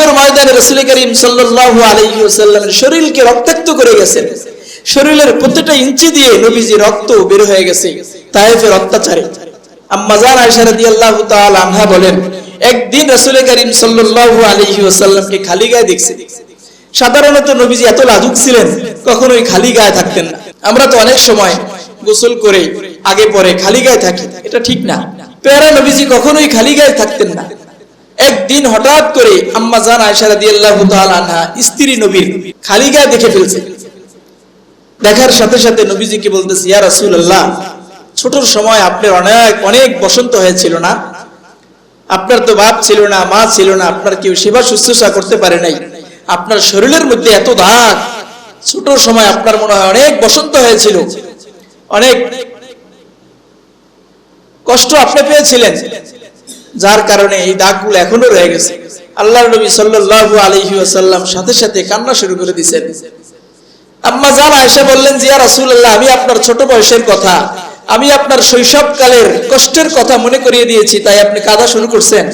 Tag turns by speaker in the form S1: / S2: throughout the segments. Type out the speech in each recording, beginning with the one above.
S1: তায়েফের ময়দানে রসুল করিম সাল্লাল্লাহু আলাইহি ওয়াসাল্লামের শরীরকে রক্তাক্ত করে গেছেন। শরীরের প্রত্যেকটা ইঞ্চি দিয়ে নবীজি রক্ত বের হয়ে গেছে তায়েফের অত্যাচারে আম্মাজান তাআলা আনহা বলেন, একদিন রাসূল করিম ওয়াসাল্লামকে খালি গায়ে দেখছে। সাধারণত নবীজি এত লাজুক ছিলেন, কখনোই খালি গায়ে থাকতেন না। আমরা তো অনেক সময় গোসল করে আগে পরে খালি গায়ে থাকি, এটা ঠিক না। পেয়ারা নবীজি কখনোই খালি গায়ে থাকতেন না। একদিন হঠাৎ করে আম্মা জান আনহা স্ত্রী নবীর খালি গায়ে দেখে ফেলছে। দেখার সাথে সাথে নবীজিকে বলতেছে, ইয়া রাসূলুল্লাহ, ছোটর সময় আপনার অনেক অনেক বসন্ত হয়েছিল না? আপনার তো বাপ ছিল না, মা ছিল না, আপনার কেউ সেবা শুশ্রূষা করতে পারে নাই। আপনার শরীরের মধ্যে এত দাগ ছোট সময় আপনার মনে হয় অনেক বসন্ত হয়েছিল। অনেক কষ্ট আপনি পেয়েছিলেন। যার কারণে এই দাগগুলো এখনও রয়ে গেছে। আল্লাহ নবী সাল্লাল্লাহু আলাইহি ওয়াসাল্লাম সাথে সাথে কান্না শুরু করে দিয়েছেন। আম্মা বললেন, জিয়া আমি আপনার ছোট বয়সের কথা, আমি আপনার শৈশবকালের কষ্টের কথা মনে করিয়ে দিয়েছি, তাই আপনি কাঁদা শুরু করছেন।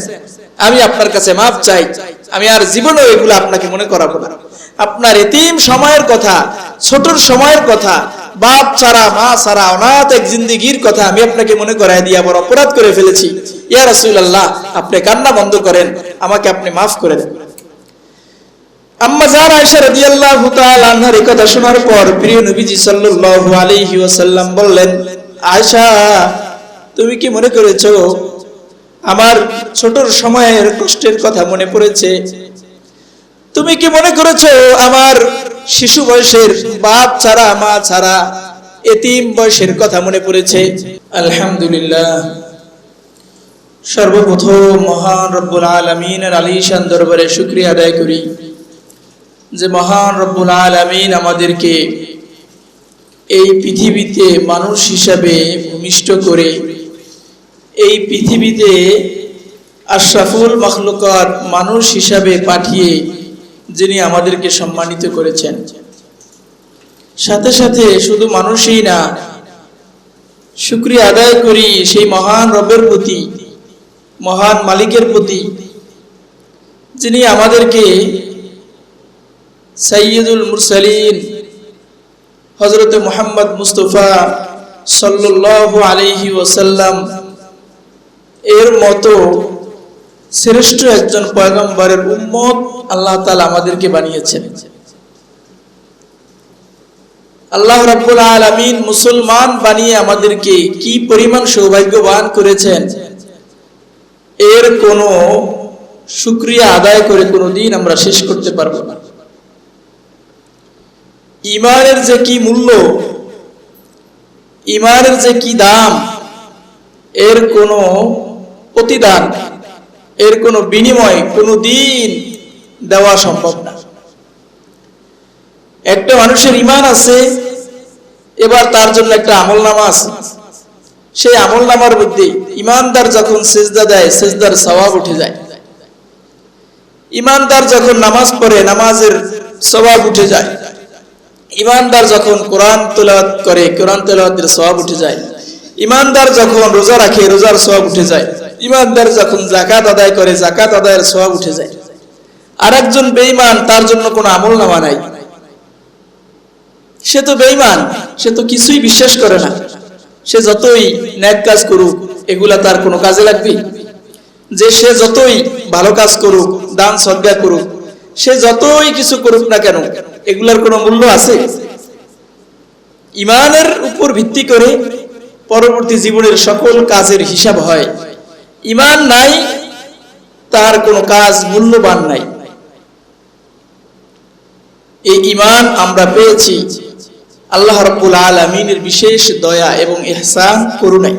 S1: আমি আপনার কাছে মাফ চাই, আমি আর জীবনেও এগুলো আপনাকে মনে করাবো না। আপনার এতিম সময়ের কথা, ছোটর সময়ের কথা বাপ ছাড়া, মা ছাড়া অনাথ এক জিন্দিগির কথা আমি আপনাকে মনে করাই দিয়ে আবার অপরাধ করে ফেলেছি। ইয়া রাসূলুল্লাহ, আপনি কান্না বন্ধ করেন, আমাকে আপনি মাফ করে দেন। মনে আমার ছোটর সময়ের কষ্টের কথা মনে পড়েছে? তুমি কি মনে করেছ আমার শিশু বয়সের বাপ ছাড়া, মা ছাড়া এতিম বয়সের কথা মনে পড়েছে? আলহামদুলিল্লাহ। সর্বপ্রথম মহান রব্বুল আলমিনের আলিশান দরবারে শুক্রিয়া আদায় করি যে মহান রব্বুল আলমিন আমাদেরকে এই পৃথিবীতে মানুষ হিসাবে ভূমিষ্ঠ করে এই পৃথিবীতে আশরাফুল মখলুকাত মানুষ হিসাবে পাঠিয়ে যিনি আমাদেরকে সম্মানিত করেছেন। সাথে সাথে শুধু মানুষই না, শুক্রিয়া আদায় করি সেই মহান রবের প্রতি, মহান মালিকের প্রতি, যিনি আমাদেরকে সৈয়দুল মুরসালিন হজরত মোহাম্মদ মুস্তফা সাল্লাল্লাহু আলাইহি ওয়াসাল্লাম এর মতো শ্রেষ্ঠ একজন পয়গম্বরের উম্মত আল্লাহ তাআলা আমাদেরকে বানিয়েছেন। আল্লাহ রাব্বুল আলামিন মুসলমান বানিয়ে আমাদেরকে কি পরিমাণ সৌভাগ্যবান করেছেন? এর কোনো শুক্রিয়া আদায় করে কোনো দিন আমরা শেষ করতে পারব না। ইমানের যে কি মূল্য ইমানের যে কি দাম, এর কোনো প্রতিদান এর কোনো বিনিময়, কোনো দিন দেওয়া সম্ভব না। একটা মানুষের ইমান আছে, এবার তার জন্য একটা আমল নামা আছে। সেই আমল নামার মধ্যে ইমানদার যখন সেজদা দেয়, সেজদার সবাব উঠে যায়। ইমানদার যখন নামাজ পড়ে, নামাজের স্বভাব উঠে যায়। ইমানদার যখন কোরআন তেলাওয়াত করে, কোরআন তেলাওয়াতের সওয়াব উঠে যায়। ইমানদার যখন রোজা রাখে, রোজার সওয়াব উঠে যায়। ইমানদার যখন জাকাত আদায় করে জাকাত আদায়ের সওয়াব উঠে যায়। আরেকজন বেঈমান, তার জন্য কোনো আমল নামা নাই। সে তো বেঈমান, সে তো কিছুই বিশ্বাস করে না। সে যতই ন্যাক কাজ করুক, এগুলা তার কোনো কাজে লাগবে? যে সে যতই ভালো কাজ করুক, দান সদ্গা করুক, সে যতই কিছু করুক না কেন, এগুলার কোনো মূল্য আছে? ইমানের উপর ভিত্তি করে পরবর্তী জীবনের সকল কাজের হিসাব হয়। ইমান নাই, তার কোনো কাজ মূল্যবান নাই। এই ইমান আমরা পেয়েছি। আল্লাহ রব্বুল আলমিনের বিশেষ দয়া এবং এহসান করুণাই।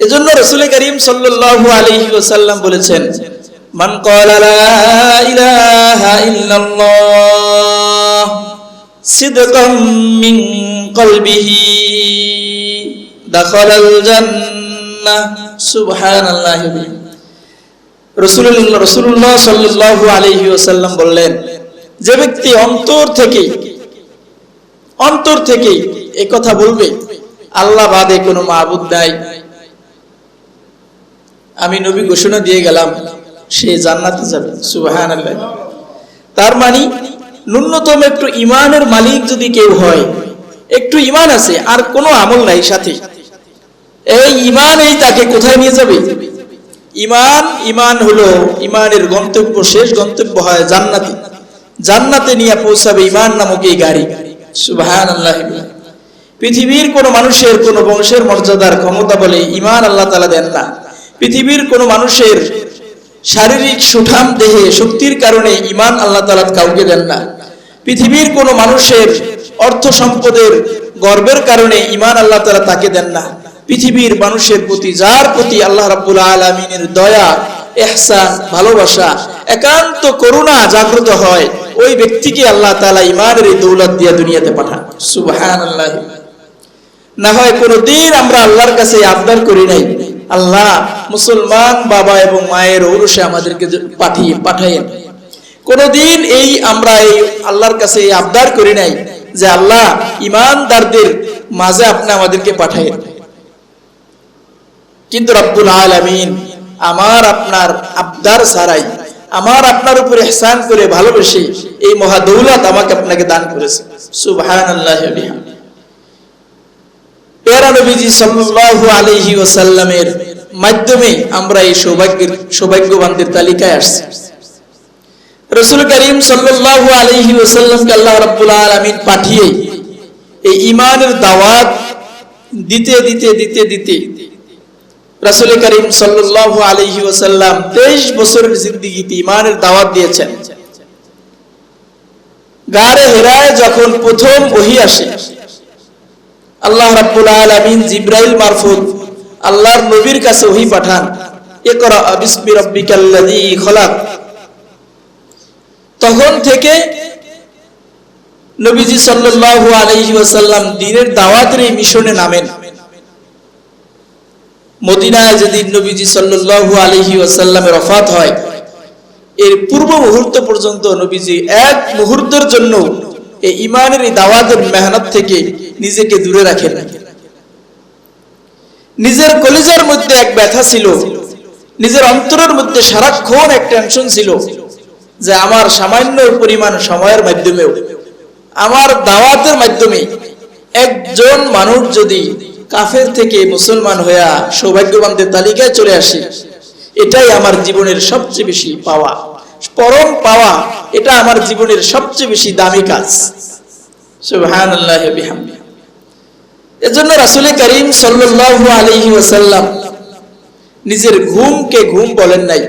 S1: এজন্য রসুল করিম সাল্লাল্লাহু আলাইহি ওয়াসাল্লাম বলেছেন, মান ক্বালা লা ইলাহা ইল্লাল্লাহ সিদকাম মিন কলবিহি সুবহানাল্লাহি। রাসূলুল্লাহ রাসূলুল্লাহ সাল্লাল্লাহু আলাইহি ওয়াসাল্লাম বললেন, যে ব্যক্তি অন্তর থেকে অন্তর থেকে এই কথা বলবে, আল্লাহ বাদে কোনো মাবুদ নাই। আমি নবী ঘোষণা দিয়ে গেলাম, সে জান্নাতে যাবে সুবাহান আল্লাহ তার মানে ন্যূনতম একটু ইমানের মালিক যদি কেউ হয়, একটু ইমান আছে, আর কোনো আমল নাই সাথে। এই ইমান এই তাকে কোথায় নিয়ে যাবে? ইমান ইমান হলো ইমানের গন্তব্য, শেষ গন্তব্য হয় জান্নাতে। জান্নাতে নিয়ে পৌঁছাবে ইমান নামক এই গাড়ি। সুবাহান আল্লাহ পৃথিবীর কোন মানুষের, কোন বংশের মর্যাদার ক্ষমতা বলে ইমান আল্লাহ তালা দেন না। পৃথিবীর কোন মানুষের শারীরিক সুঠাম দেহে শক্তির কারণে ইমান আল্লাহ তালা কাউকে দেন না। পৃথিবীর কোন মানুষের অর্থ সম্পদের গর্বের কারণে ইমান আল্লাহ তালা তাকে দেন না। পৃথিবীর মানুষের প্রতি, যার প্রতি আল্লাহ রাব্বুল আলমিনের দয়া এহসান ভালোবাসা, একান্ত করুণা জাগ্রত হয়, ওই ব্যক্তিকে আল্লাহ তালা ইমানের এই দৌলত দিয়ে দুনিয়াতে পাঠান। সুবহান আল্লাহ না হয় কোনোদিন আমরা আল্লাহর কাছে আবদার করি নাই, আল্লাহ মুসলমান বাবা এবং মায়ের ঔরসে আমাদেরকে পাঠিয়ে পাঠাইয়েন কোনোদিন এই আমরা এই আল্লাহর কাছে আবদার করি নাই যে আল্লাহ ইমানদারদের মাঝে আপনি আমাদেরকে পাঠাইয়েন কিন্তু রব্বুল আলামিন আমার আপনার আবদার ছাড়াই, আমার আপনার উপর এহসান করে ভালোবেসে এই মহাদৌলত আমাকে আপনাকে দান করেছে। পেয়ারা নবীজি সাল্লাল্লাহু আলাইহি ওয়াসাল্লামের মাধ্যমে আমরা এই সৌভাগ্যের সৌভাগ্যবানদের তালিকায় আসছি। রসুল করিম সাল্লাল্লাহু আলাইহি ওয়াসাল্লামকে আল্লাহ রাব্বুল আলামিন পাঠিয়ে এই ইমানের দাওয়াত দিতে দিতে দিতে দিতে রাসূল করিম আলাইহি ওয়াসাল্লাম 23 বছরের জিন্দেগিতে ইমানের দাওয়াত দিয়েছেন। গারে হেরায় যখন প্রথম ওহী আসে, আল্লাহ রাব্বুল আলামিন জিব্রাইল মারফুত আল্লাহর নবীর কাছে ওহী পাঠান, ইকরা বিসমি রাব্বিকাল্লাযী খলাক। তখন থেকে নবীজি সাল্লাল্লাহু আলাইহি ওয়াসাল্লাম দ্বীনের দাওয়াতের এই মিশনে নামেন। মদিনায় যেদিন নবীজি সাল্লাল্লাহু আলাইহি ওয়াসাল্লামের ওফাত হয়, এর পূর্ব মুহূর্ত পর্যন্ত নবীজি এক মুহূর্তের জন্য এই ইমানের এই দাওয়াতের মেহনত থেকে নিজেকে দূরে রাখেন। নিজের কলিজার মধ্যে এক ব্যথা ছিল, নিজের অন্তরের মধ্যে সারাক্ষণ এক টেনশন ছিল যে আমার সামান্য পরিমাণ সময়ের মাধ্যমেও, আমার দাওয়াতের মাধ্যমে একজন মানুষ যদি কাফের থেকে মুসলমান হইয়া সৌভাগ্যবানদের তালিকায় চলে আসি। এটাই আমার জীবনের সবচেয়ে বেশি পাওয়া। পরম পাওয়া, এটা আমার জীবনের সবচেয়ে বেশি দামি কাজ। এজন্য রাসূল করিম সাল্লাল্লাহু আলাইহি ওয়াসাল্লাম নিজের ঘুমকে ঘুম বলেন নাই,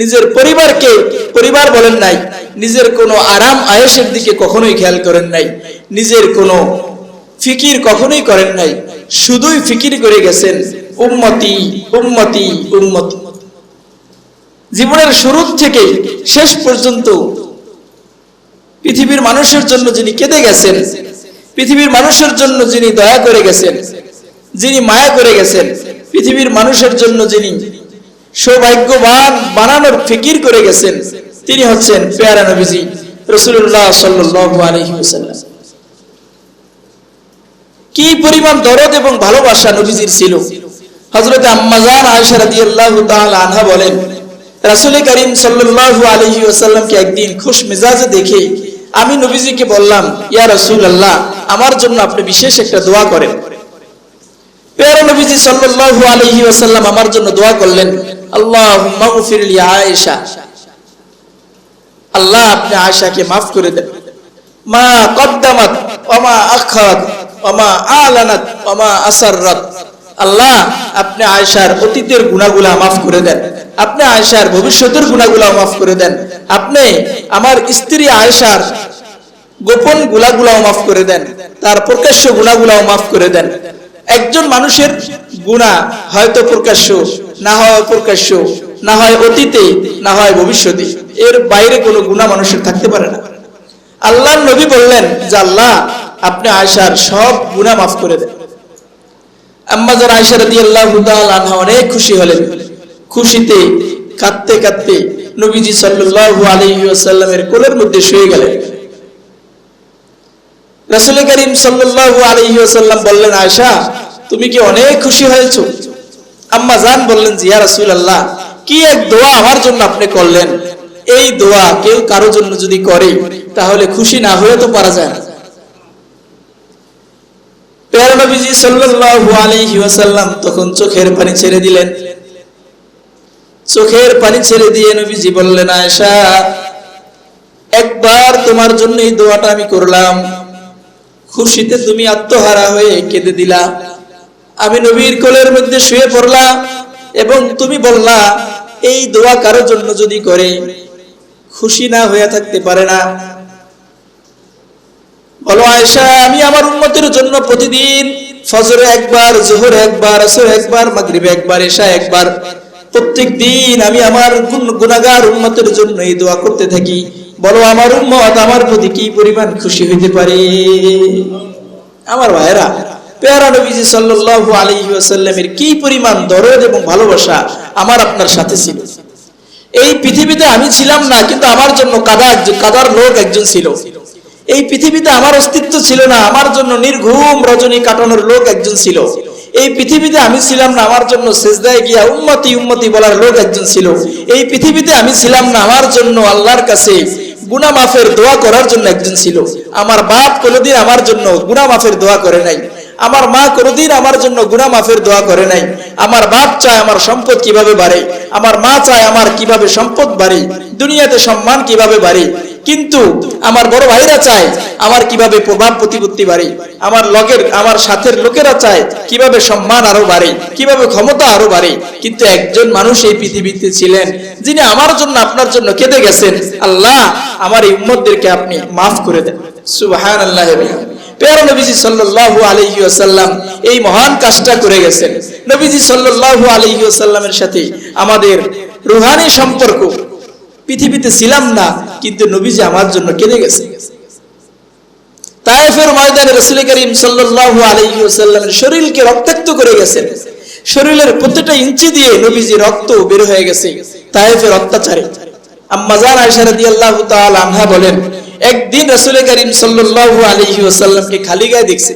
S1: নিজের পরিবারকে পরিবার বলেন নাই, নিজের কোনো আরাম আয়েসের দিকে কখনোই খেয়াল করেন নাই, নিজের কোনো ফিকির কখনোই করেন নাই শুধুই ফিকির করে গেছেন, উম্মতি উম্মতি উম্মতি। জীবনের শুরু থেকে শেষ পর্যন্ত পৃথিবীর মানুষের জন্য যিনি কেঁদে গেছেন, পৃথিবীর মানুষের জন্য যিনি দয়া করে গেছেন, যিনি মায়া করে গেছেন, পৃথিবীর মানুষের জন্য যিনি সৌভাগ্যবান বানানোর ফিকির করে গেছেন, তিনি হচ্ছেন পেয়ারা নবীজি রসুল্লাহ সাল্লু আলহি কি পরিমাণ দরদ এবং ভালোবাসা নবীজির ছিল? হজরত আম্মাজান আয়সা রাদিয়াল্লাহু তাআলা আনহা বলেন, রাসূল করিম সাল্লাল্লাহু আলাইহি ওয়াসাল্লামকে একদিন খুশ মেজাজে দেখে আমি নবীজিকে বললাম, ইয়া রাসূলুল্লাহ, আমার জন্য আপনি বিশেষ একটা দোয়া করেন। পেয়ারা নবীজি সাল্লাল্লাহু আলাইহি ওয়াসাল্লাম আমার জন্য দোয়া করলেন, আল্লাহুম্মা গফির লি আয়েশা। আল্লাহ আপনি আয়েশাকে maaf করে দেন। মা কদ্দামাত আখারাত ওয়া মা আলানাত ওয়া মা আসাররাত। আল্লাহ, আপনি আয়েশার অতীতের গুনাহগুলো maaf করে দেন। আপনি আয়েশার ভবিষ্যতের গুনাহগুলো maaf করে দেন। আপনি আমার স্ত্রী আয়েশার গোপন গুলাগুলাও মাফ করে দেন। তার প্রকাশ্য গুণাগুলাও মাফ করে দেন। একজন মানুষের গুণা হয়তো প্রকাশ্য, না হয় প্রকাশ্য না হয় অতীতে, না হয় ভবিষ্যতে। এর বাইরে কোনো গুণা মানুষের থাকতে পারে না। আল্লাহ নবী বললেন যে, আল্লাহ আপনি আয়সার সব গুণা মাফ করে দেন। আম্মাজার আয়সা রাদি আল্লাহ আনহা অনেক খুশি হলেন। খুশিতে, কাঁদতে কাঁদতে নবীজি সাল্লাল্লাহু আলাইহি ওয়াসাল্লামের কোলের মধ্যে শুয়ে গেলেন। রাসূল করিম আলাইহি বললেন, আয়েশা, তুমি কি অনেক খুশি হয়েছো? আম্মা জান বললেন জি ইয়া রাসূলুল্লাহ, কি এক দোয়া আমার জন্য আপনি করলেন? এই দোয়া কেউ কারও জন্য যদি করে, তাহলে খুশি না হয়ে তো পারা যায় না। তখন চোখের পানি ছেড়ে দিলেন। চোখের পানি ছেড়ে দিয়ে নবীজি বললেন একবার তোমার জন্য এই দোয়াটা আমি করলাম। খুশিতে তুমি আত্মহারা হয়ে কেঁদে দিলা। আমি নবীর কোলের মধ্যে শুয়ে পড়লাম এবং তুমি বললা, এই দোয়া কারোর জন্য যদি করে, খুশি না হয়ে থাকতে পারে না। বলো আয়েশা, আমি আমার উন্মতের জন্য প্রতিদিন ফজরে একবার, জোহরে একবার, আসর একবার, মাগরিবে একবার এশা একবার, প্রত্যেক দিন আমি আমার গুণ- গুনাহগার উন্মতের জন্য এই দোয়া করতে থাকি। বলো, আমার উম্মত আমার প্রতি কি পরিমাণ খুশি হইতে পারে? আমার ভাইরা পেয়ারা নবীজি সাল্লাল্লাহু আলাইহি ওয়াসাল্লামের কি পরিমাণ দরদ এবং ভালোবাসা আমার আপনার সাথে ছিল? এই পৃথিবীতে আমি ছিলাম না, কিন্তু আমার জন্য কাদা কাদার লোক একজন ছিল। এই পৃথিবীতে আমার অস্তিত্ব ছিল না, আমার জন্য নির্ঘুম রজনী কাটানোর লোক একজন ছিল। এই পৃথিবীতে আমি ছিলাম না, আমার জন্য সেজদায় গিয়া উম্মতি উম্মতি বলার লোক একজন ছিল। এই পৃথিবীতে আমি ছিলাম না, আমার জন্য আল্লাহর কাছে গুনা মাফের দোয়া করার জন্য একজন ছিল। আমার বাপ কোনোদিন আমার জন্য গুনা মাফের দোয়া করে নাই। আমার মা কোনোদিন আমার জন্য গুনা মাফের দোয়া করে নাই। আমার বাপ চায় আমার সম্পদ কীভাবে বাড়ে, আমার মা চায় আমার কীভাবে সম্পদ বাড়ে, দুনিয়াতে সম্মান কীভাবে বাড়ে কিন্তু আমার বড় ভাইরা চায় আমার কীভাবে প্রভাব প্রতিপত্তি বাড়ে, আমার লগের, আমার সাথের লোকেরা চায় কীভাবে সম্মান আরও বাড়ে, কীভাবে ক্ষমতা আরও বাড়ে। কিন্তু একজন মানুষ এই পৃথিবীতে ছিলেন যিনি আমার জন্য, আপনার জন্য কেঁদে গেছেন, আল্লাহ আমার এই উম্মতদেরকে আপনি মাফ করে দেন। সুবহান আল্লাহ সাল্লাল্লাহু এই মহান কাজটা করে গেছেন। নবীজি সাল্লাল্লাহু আলাইহি সাথে আমাদের রুহানি সম্পর্ক পৃথিবীতে ছিলাম না, কিন্তু নবীজি আমার জন্য কেঁদে গেছে। ময়দানে রাসূল করিম শরীরকে রক্তাক্ত করে গেছেন। শরীরের ইঞ্চি দিয়ে নবীজি রক্ত বের হয়ে গেছে অত্যাচারে। বলেন, একদিন রাসূল করিম খালি গায়ে দেখছে।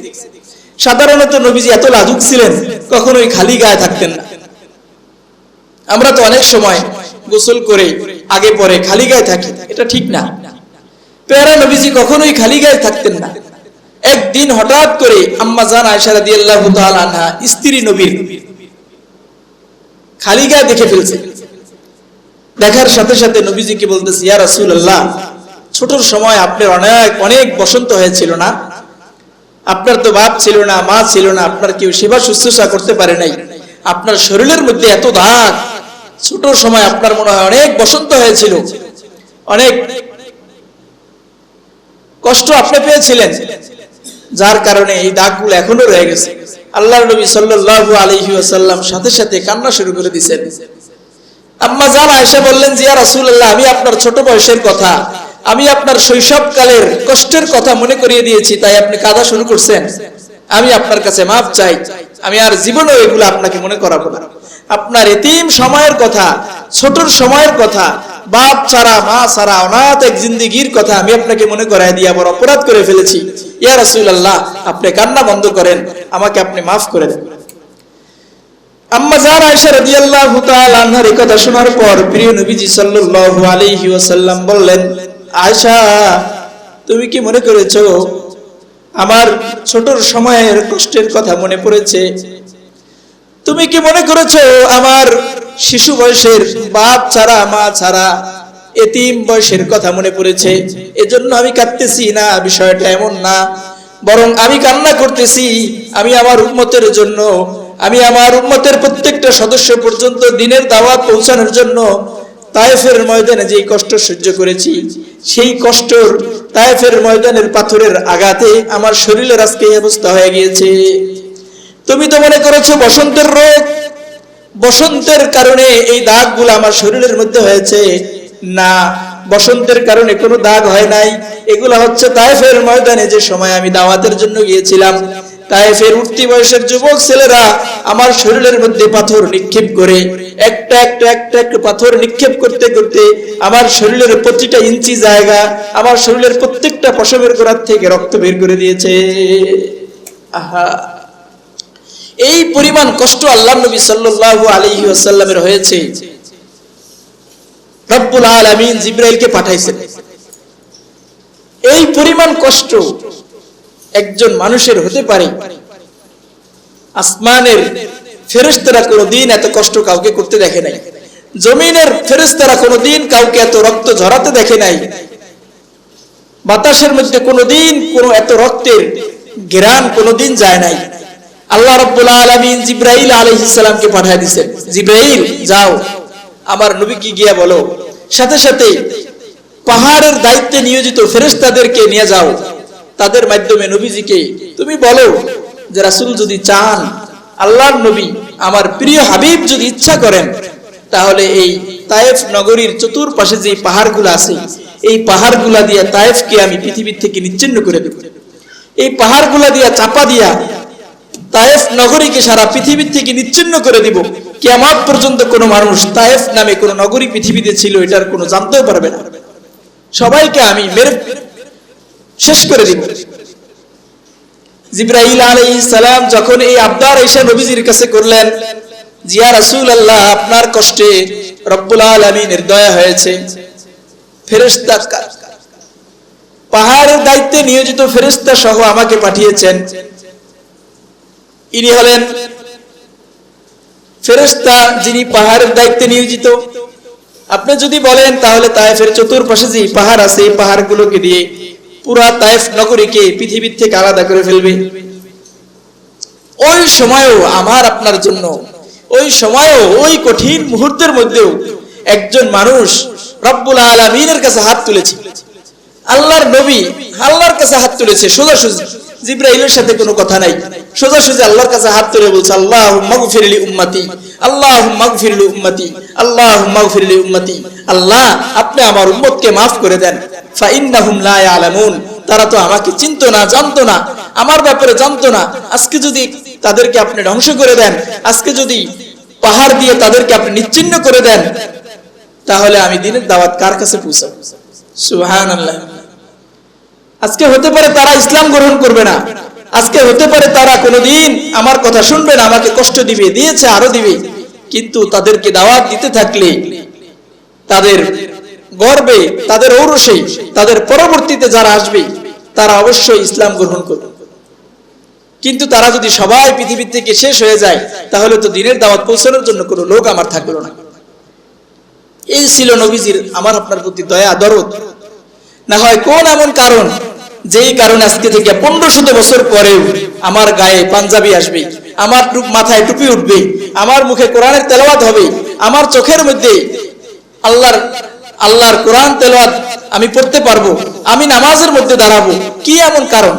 S1: সাধারণত নবীজি এত লাজুক ছিলেন, কখনোই খালি গায়ে থাকতেন না। আমরা তো অনেক সময় গোসল করে আগে পরে খালি গায়ে থাকি, এটা ঠিক না। পেয়ারা নবীজি কখনোই খালি গায়ে থাকতেন না। একদিন হঠাৎ করে আম্মা জান আয়েশা রাদিয়াল্লাহু তাআলা আনহা, স্ত্রী নবীর, খালি গায়ে দেখে ফেলছে। দেখার সাথে সাথে নবীজিকে বলতেছে, ইয়া রাসূলুল্লাহ, ছোটর সময় আপনার অনেক অনেক বসন্ত হয়েছিল না? আপনার তো বাপ ছিল না, মা ছিল না, আপনার কেউ সেবা শুশ্রূষা করতে পারে নাই। আপনার শরীরের মধ্যে এত দাগ ছোট সময় আপনার মনে হয় অনেক বসন্ত হয়েছিল। অনেক কষ্ট আপনি পেয়েছিলেন। যার কারণে এই দাগগুলো এখনও রয়ে গেছে। আল্লাহর নবী সাল্লাল্লাহু আলাইহি ওয়াসাল্লাম সাথে সাথে কান্না শুরু করে দিয়েছেন। আম্মা জান আয়েশা বললেন, যে ইয়া রাসূলুল্লাহ, আমি আপনার ছোট বয়সের কথা, আমি আপনার শৈশবকালের কষ্টের কথা মনে করিয়ে দিয়েছি, তাই আপনি কাঁদা শুরু করছেন। আমি আপনার কাছে মাপ চাই। আমি আর জীবনেও এগুলো আপনাকে মনে করাবো না। আপনার এতিম সময়ের কথা, ছোটর সময়ের কথা, বাপ ছাড়া, মা ছাড়া অনাথ এক জিন্দিগির কথা আমি আপনাকে মনে করাই দিয়ে আবার অপরাধ করে ফেলেছি। ইয়া রাসূলুল্লাহ, আপনি কান্না বন্ধ করেন, আমাকে আপনি মাফ করে দেন। মনে আমার ছোটর সময়ের কষ্টের কথা মনে পড়েছে তুমি কি মনে করেছ আমার শিশু বয়সের বাপ ছাড়া, মা ছাড়া এতিম বয়সের কথা মনে পড়েছে? এজন্য আমি কাঁদতেছি না, বিষয়টা এমন না। বরং আমি কান্না করতেছি, আমি আমার উম্মতের জন্য, আমি আমার উম্মতের প্রত্যেকটা সদস্য পর্যন্ত দিনের দাওয়াত পৌঁছানোর জন্য তায়েফের ময়দানে যেই কষ্ট সহ্য করেছি, সেই কষ্টর তায়েফের ময়দানের পাথরের আঘাতে আমার শরীরের আজকে এই অবস্থা হয়ে গিয়েছে। তুমি তো মনে করেছ বসন্তের রোগ। বসন্তের কারণে এই দাগগুলো আমার শরীরের মধ্যে হয়েছে। না, বসন্তের কারণে কোনো দাগ হয় নাই। এগুলো হচ্ছে তায়েফের ময়দানে যে সময় আমি দাওয়াতের জন্য গিয়েছিলাম। তায়েফের উঠতি বয়সের যুবক ছেলেরা আমার শরীরের মধ্যে পাথর নিক্ষেপ করে। একটা একটা একটা একটা পাথর নিক্ষেপ করতে করতে আমার শরীরের প্রতিটা ইঞ্চি জায়গা, আমার শরীরের প্রত্যেকটা পশমের গোড়ার থেকে রক্ত বের করে দিয়েছে। আহা! এই পরিমাণ কষ্ট আল্লাহ নবী সাল্লাল্লাহু আলাইহি ওয়াসাল্লামের হয়েছে। রব্বুল আলামিন জিব্রাইলকে পাঠাইছেন। এই পরিমাণ কষ্ট একজন মানুষের হতে পারে। আসমানের ফেরেশতারা কোনোদিন এত কষ্ট কাউকে করতে দেখে নাই। জমিনের ফেরেশতারা কোনোদিন কাউকে এত রক্ত ঝরাতে দেখে নাই। বাতাসের মধ্যে কোনোদিন কোনো এত রক্তের ঘেরান কোনোদিন যায় নাই। আল্লাহ রব্বুল আলামিন জিব্রাইল আলাইহিস সালামকে পাঠিয়ে দিয়েছেন। জিব্রাইল, যাও। আমার নবীকে গিয়া বলো। সাথে সাথে পাহাড়ের দায়িত্বে নিয়োজিত ফেরেশতাদেরকে নিয়ে যাও। তাদের মাধ্যমে নবীজিকে তুমি বলো যে রাসূল যদি চান, আল্লাহর নবী আমার প্রিয় হাবিব যদি ইচ্ছা করেন, তাহলে এই তায়েফ নগরীর চতুর্পাশে যে পাহাড়গুলো আছে, এই পাহাড়গুলা দিয়া তায়েফকে আমি পৃথিবীর থেকে নিচ্ছিন্ন করে দেব। এই পাহাড়গুলা দিয়া চাপা দিয়া তায়েফ নগরীকে সারা পৃথিবীর থেকে নিচ্ছিন্ন করে দিব। কেমন পর্যন্ত কোনো মানুষ তায়েফ নামে কোনো নগরী পৃথিবীতে ছিল, এটার কোনো জানতেও পারবে না। সবাইকে আমি মেরে শেষ করে দিব। আলাইহিস সালাম যখন এই আবদার এসে নবীজির কাছে করলেন, জিয়া রাসূল আল্লাহ আপনার কষ্টে রব্বুল আলামিনের দয়া হয়েছে। ফেরেশতা পাহাড়ের দায়িত্বে নিয়োজিত ফেরেশতা সহ আমাকে পাঠিয়েছেন। ইনি হলেন ফেরেশতা যিনি পাহাড়ের দায়িত্বে নিয়োজিত। আপনি যদি বলেন তাহলে তায়েফের চতুর্পাশে যে পাহাড় আছে, এই পাহাড়গুলোকে দিয়ে পুরা তায়েফ নগরীকে, পৃথিবীর থেকে আলাদা করে ফেলবে। ওই সময়ও আমার আপনার জন্য, ওই সময়ও ওই কঠিন মুহূর্তের মধ্যেও একজন মানুষ রব্বুল আলমিনের কাছে হাত তুলেছে। আল্লাহর নবী আল্লাহর কাছে হাত তুলেছে, সোজাসুজি। জিব্রাইলের সাথে কোনো কথা নাই। সোজাসুজি আল্লাহর কাছে হাত তুলে বলছে আল্লাহ মাগফিরলি উম্মতি আল্লাহ মাগফিরলি উম্মতি আল্লাহ মাগফিরলি উম্মতি। আল্লাহ, আপনি আমার উম্মতকে মাফ করে দেন। ফাইন্নাহুম লা ইয়ালামুন, তারা তো আমাকে চিনতো না, জানতো না। আমার ব্যাপারে জানতো না। আজকে যদি তাদেরকে আপনি ধ্বংস করে দেন, আজকে যদি পাহাড় দিয়ে তাদেরকে আপনি নিচ্ছিন্ন করে দেন, তাহলে আমি দিনের দাওয়াত কার কাছে পৌঁছাবো? সুবহানাল্লাহ। আজকে হতে পারে তারা ইসলাম গ্রহণ করবে না। আজকে হতে পারে তারা কোনোদিন আমার কথা শুনবে না, আমাকে কষ্ট দিবে, দিয়েছে, আরও দিবে। কিন্তু তাদেরকে দাওয়াত দিতে থাকলে তাদের গর্বে, তাদের ঔরসে, তাদের পরবর্তীতে যারা আসবে, তারা অবশ্যই ইসলাম গ্রহণ করবে। কিন্তু তারা যদি সবাই পৃথিবীর থেকে শেষ হয়ে যায়, তাহলে তো দিনের দাওয়াত পৌঁছানোর জন্য কোনো লোক আমার থাকল না। এই ছিল নবীজির, আমার আপনার প্রতি দয়া, দরদ। না হয় কোন এমন কারণ যেই কারণে আজকে থেকে পনেরো শত বছর পরেও আমার গায়ে পাঞ্জাবি আসবে, আমার মাথায় টুপি উঠবে, আমার মুখে কোরআনের তেলাওয়াত হবে, আমার চোখের মধ্যে আল্লাহর আল্লাহর কোরআন তেলাওয়াত আমি পড়তে পারব, আমি নামাজের মধ্যে দাঁড়াবো, কি এমন কারণ?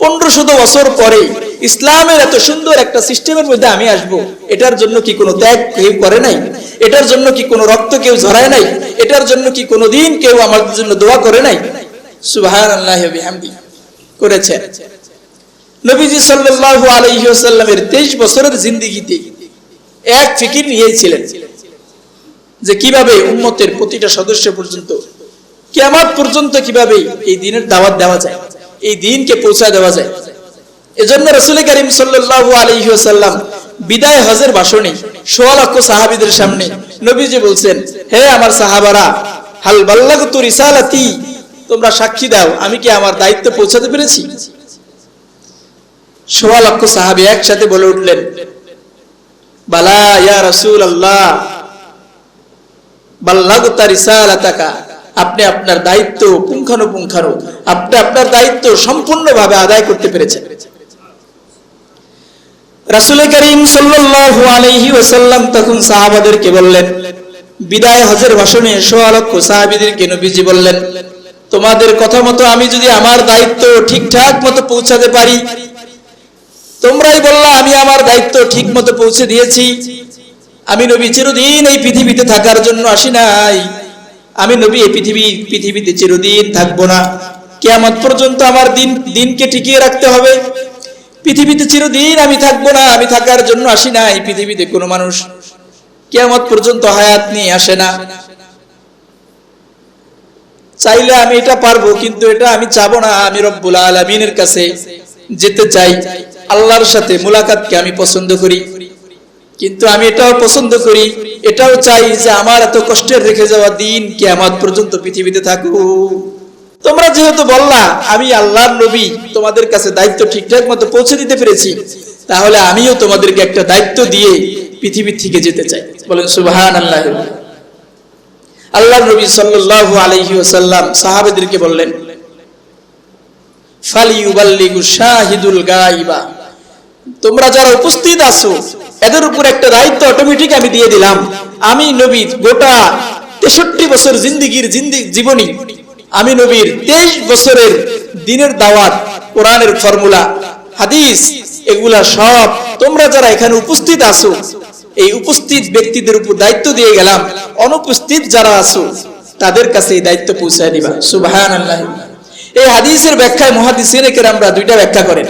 S1: পনেরো শত বছর পরে ইসলামের এত সুন্দর একটা সিস্টেমের মধ্যে আমি আসব, এটার জন্য কি কোনো ত্যাগ কেউ করে নাই? এটার জন্য কি কোনো রক্ত কেউ ঝরায় নাই? এটার জন্য কি কোনো দিন কেউ আমার জন্য দোয়া করে নাই? সুবাহান আল্লাহ বিহামদি করেছে। নবীজি ওয়াসাল্লামের 23 বছরের জিন্দেগিতে এক ফিকির নিয়েছিলেন যে কীভাবে প্রতিটা সদস্য পর্যন্ত, কিয়ামত পর্যন্ত কীভাবে এই দিনের দাওয়াত দেওয়া যায়, এই দিনকে পৌঁছায় দেওয়া যায়। এজন্য রসুল করিম বিদায় হজের ভাষণে সোয়া লক্ষ সাহাবীদের সামনে নবীজি বলছেন, হে আমার সাহাবারা, হাল বাল্লাগতু রিসালাতি তোমরা সাক্ষী দাও, আমি কি আমার দায়িত্ব পৌঁছাতে পেরেছি? সোয়া লক্ষ সাহাবী একসাথে বলে উঠলেন, বালা ইয়া রাসূল আল্লাহ আপনি আপনার দায়িত্ব পুঙ্খানুপুঙ্খানু আপনি আপনার দায়িত্ব সম্পূর্ণভাবে আদায় করতে পেরেছেন। রাসূল করিম সাল্লাল্লাহু তখন সাহাবাদেরকে বললেন, বিদায় হজের ভাষণে সোয়া লক্ষ সাহাবীদেরকে নবীজি বললেন তোমাদের কথা মতো আমি যদি আমার দায়িত্ব ঠিকঠাক মতো পৌঁছাতে পারি। তোমরাই বললা, আমি আমার দায়িত্ব ঠিক মতো পৌঁছে দিয়েছি। আমি নবী চিরদিন এই পৃথিবীতে থাকার জন্য আসি নাই। আমি নবী এই পৃথিবী, পৃথিবীতে চিরদিন থাকব না। কেয়ামত পর্যন্ত আমার দিন, দিনকে টিকিয়ে রাখতে হবে। পৃথিবীতে চিরদিন আমি থাকব না, আমি থাকার জন্য আসি না এই পৃথিবীতে কোনো মানুষ কেয়ামত পর্যন্ত হায়াত নিয়ে আসে না। চাইলে আমি এটা পারব, কিন্তু এটা আমি চাবো না। আমি রব্বুল আলমিনের কাছে যেতে চাই। আল্লাহর সাথে মুলাকাতকে আমি পছন্দ করি। কিন্তু আমি এটাও পছন্দ করি, এটাও চাই যে আমার এত কষ্টের রেখে যাওয়া দিন কিয়ামত পর্যন্ত পৃথিবীতে থাকুক। তোমরা যেহেতু বললা, আমি আল্লাহর নবী, তোমাদের কাছে দায়িত্ব ঠিকঠাক মতো পৌঁছে দিতে পেরেছি, তাহলে আমিও তোমাদেরকে একটা দায়িত্ব দিয়ে পৃথিবী থেকে যেতে চাই। বলেন সুবহান আল্লাহ আল্লাহ নবী সাল্লাল্লাহু আলাইহি ওয়াসাল্লাম সাহাবেদেরকে বললেন তোমরা যারা উপস্থিত আছো, এদের উপর একটা দায়িত্ব অটোমেটিক আমি দিয়ে দিলাম। আমি নবী গোটা তেষট্টি বছর জিন্দিগির জিন্দি, জীবনী, আমি নবীর তেইশ বছরের দিনের দাওয়াত, কোরআনের ফর্মুলা, হাদিস, এগুলা সব তোমরা যারা এখানে উপস্থিত আছো এই উপস্থিত ব্যক্তিদের উপর দায়িত্ব দিয়ে গেলাম। অনুপস্থিত যারা আছো, তাদের কাছে এই দায়িত্ব পৌঁছায় দিবা। সুবহান আল্লাহ এই হাদিসের ব্যাখ্যায় মহাদিসের আমরা দুইটা ব্যাখ্যা করেন।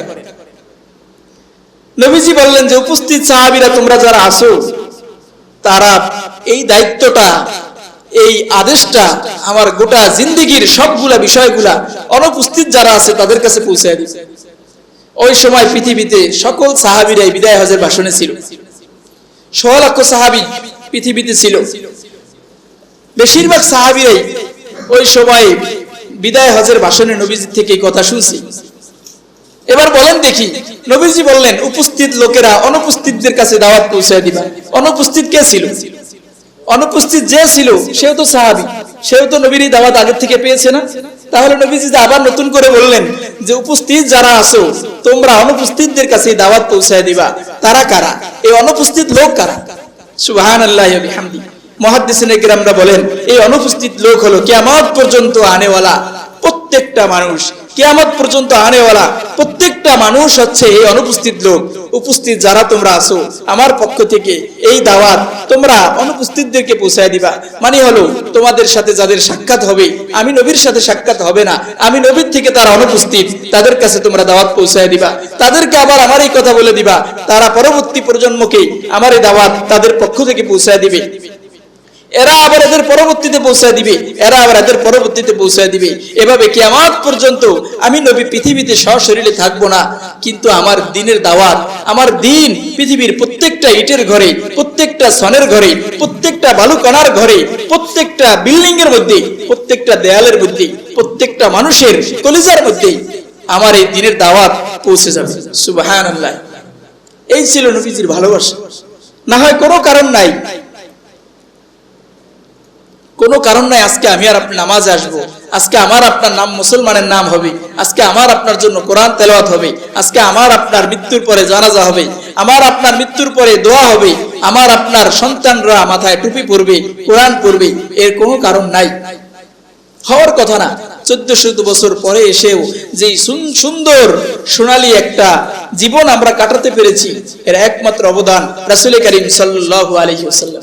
S1: নবীজি বললেন যে, উপস্থিত সাহাবিরা তোমরা যারা আসো তারা এই দায়িত্বটা, এই আদেশটা, আমার গোটা জিন্দিগির সবগুলা বিষয়গুলা অনুপস্থিত যারা আছে, তাদের কাছে পৌঁছায় দিবে ওই সময় পৃথিবীতে সকল সাহাবিরাই বিদায় হজের ভাষণে ছিল। ছ লক্ষ সাহাবি পৃথিবীতে ছিল। বেশিরভাগ সাহাবিরাই ওই সময় বিদায় হজের ভাষণে নবীজির থেকে কথা শুনছি। এবার বলেন দেখি, নবীজি বললেন, উপস্থিত লোকেরা অনুপস্থিতদের কাছে দাওয়াত পৌঁছায় দিবা। অনুপস্থিত কে ছিল? অনুপস্থিত যে ছিল, সেও তো সাহাবি। সেও তো নবীর দাওয়াত আগের থেকে পেয়েছে না? তাহলে নবীজি আবার নতুন করে বললেন যে উপস্থিত যারা আছো, তোমরা অনুপস্থিতদের কাছে দাওয়াত পৌঁছায় দিবা। তারা কারা? এই অনুপস্থিত লোক কারা? সুবহান আল্লাহ গ্রামরা বলেন, এই অনুপস্থিত লোক হলো কিয়ামত পর্যন্ত আনেওয়ালা প্রত্যেকটা মানুষ। কিয়ামত পর্যন্ত আনেওয়ালা প্রত্যেকটা মানুষ হচ্ছে এই অনুপস্থিত লোক। উপস্থিত যারা তোমরা আসো আমার পক্ষ থেকে এই দাওয়াত তোমরা অনুপস্থিতদেরকে পৌঁছায় দিবা। মানে হলো, তোমাদের সাথে যাদের সাক্ষাৎ হবে, আমি নবীর সাথে সাক্ষাৎ হবে না। আমি নবীর থেকে তারা অনুপস্থিত, তাদের কাছে তোমরা দাওয়াত পৌঁছায় দিবা। তাদেরকে আবার আমার এই কথা বলে দিবা, তারা পরবর্তী প্রজন্মকে আমার এই দাওয়াত তাদের পক্ষ থেকে পৌঁছায় দিবে। এরা আবার এদের পরবর্তীতে পৌঁছায় দিবে। এরা আবার এদের পরবর্তীতে পৌঁছায় দিবে। এভাবে কিয়ামত পর্যন্ত আমি নবী পৃথিবীতে সশরীরে থাকব না। কিন্তু আমার দিনের দাওয়াত, আমার দিন পৃথিবীর প্রত্যেকটা ইটের ঘরে, প্রত্যেকটা সনের ঘরে, প্রত্যেকটা বালুকণার ঘরে, প্রত্যেকটা বিল্ডিং এর মধ্যে, প্রত্যেকটা দেয়ালের মধ্যে, প্রত্যেকটা মানুষের কলিজার মধ্যে আমার এই দিনের দাওয়াত পৌঁছে যাবে। আল্লাহ এই ছিল নবীজির ভালোবাসা। না হয় কোনো কারণ নাই কোনো কারণ নাই, আজকে আমি আর আপনার নামাজে আসব। আজকে আমার আপনার নাম মুসলমানের নাম হবে। আজকে আমার আপনার জন্য কোরআন তেলাওয়াত হবে। আজকে আমার আপনার মৃত্যুর পরে জানাজা হবে। আমার আপনার মৃত্যুর পরে দোয়া হবে। আমার আপনার সন্তানরা মাথায় টুপি পরবে, কোরআন পরবে এর কোনো কারণ নাই। হওয়ার কথা না। চোদ্দ চোদ্দ বছর পরে এসেও যে সুন- সুন্দর, সোনালী একটা জীবন আমরা কাটাতে পেরেছি, এর একমাত্র অবদান রাসুল করিম সাল্লাল্লাহু আলাইহি ওয়াসাল্লাম